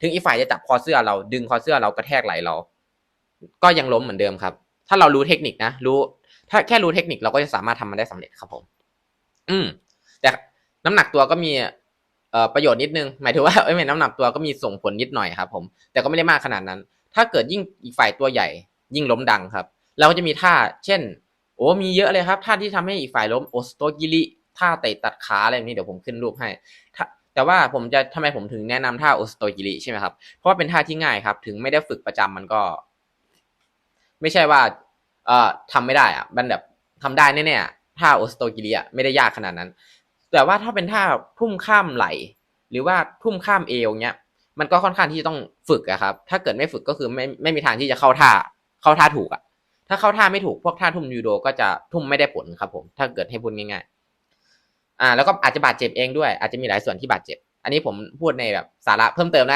ถึงอีกฝ่ายจะจับคอเสื้อเราดึงคอเสื้อเรากระแทกไหลเรา ก็ยังล้มเหมือนเดิมครับ ถ้าเรารู้เทคนิคนะรู้ถ้าแค่รู้เทคนิคเราก็จะสามารถทำมันได้สำเร็จครับผม อืม แต่น้ำหนักตัวก็มีเอ่อประโยชน์นิดนึง หมายถึงว่าเอ้ยน้ำหนักตัวก็มีส่งผลนิดหน่อยครับ ผม แต่ก็ไม่ได้มากขนาดนั้น ถ้าเกิดยิ่งอีกฝ่ายตัวใหญ่ ยิ่งล้มดังครับ เราก็จะมีท่า เช่น โอ้มีเยอะเลยครับท่าที่ทำให้อีกฝ่ายล้มโอสโตกิริท่าเตะตัดขาอะไรแบบนี้เดี๋ยวผมขึ้นรูปให้ถ้า แต่ว่าผมจะทำไมผมถึงแนะนำท่าโอสโตกิริใช่ไหมครับ เพราะว่าเป็นท่าที่ง่ายครับ ถึงไม่ได้ฝึกประจำมันก็ ไม่ใช่ว่า เอ่อทำไม่ได้อะมันแบบทำได้แน่ๆท่าโอสโตกิริอะไม่ได้ยากขนาดนั้น แต่ว่าถ้าเป็นท่าพุ่มข้ามไหล หรือว่าพุ่มข้ามเอวเนี้ย มันก็ค่อนข้างที่จะต้องฝึกอะครับ ถ้าเกิดไม่ฝึกก็คือไม่ไม่มีทางที่จะเข้าท่าเข้าท่าถูกอะถ้าเข้าท่าไม่ถูกพวกท่าทุ่มยูโดก็จะทุ่มไม่ได้ผลครับผม ถ้าเกิดให้พูดง่ายๆ อ่าแล้วก็อาจจะบาดเจ็บเองด้วยอาจจะมีหลายส่วนที่บาดเจ็บ อันนี้ผมพูดในแบบสาระเพิ่มเติมนะ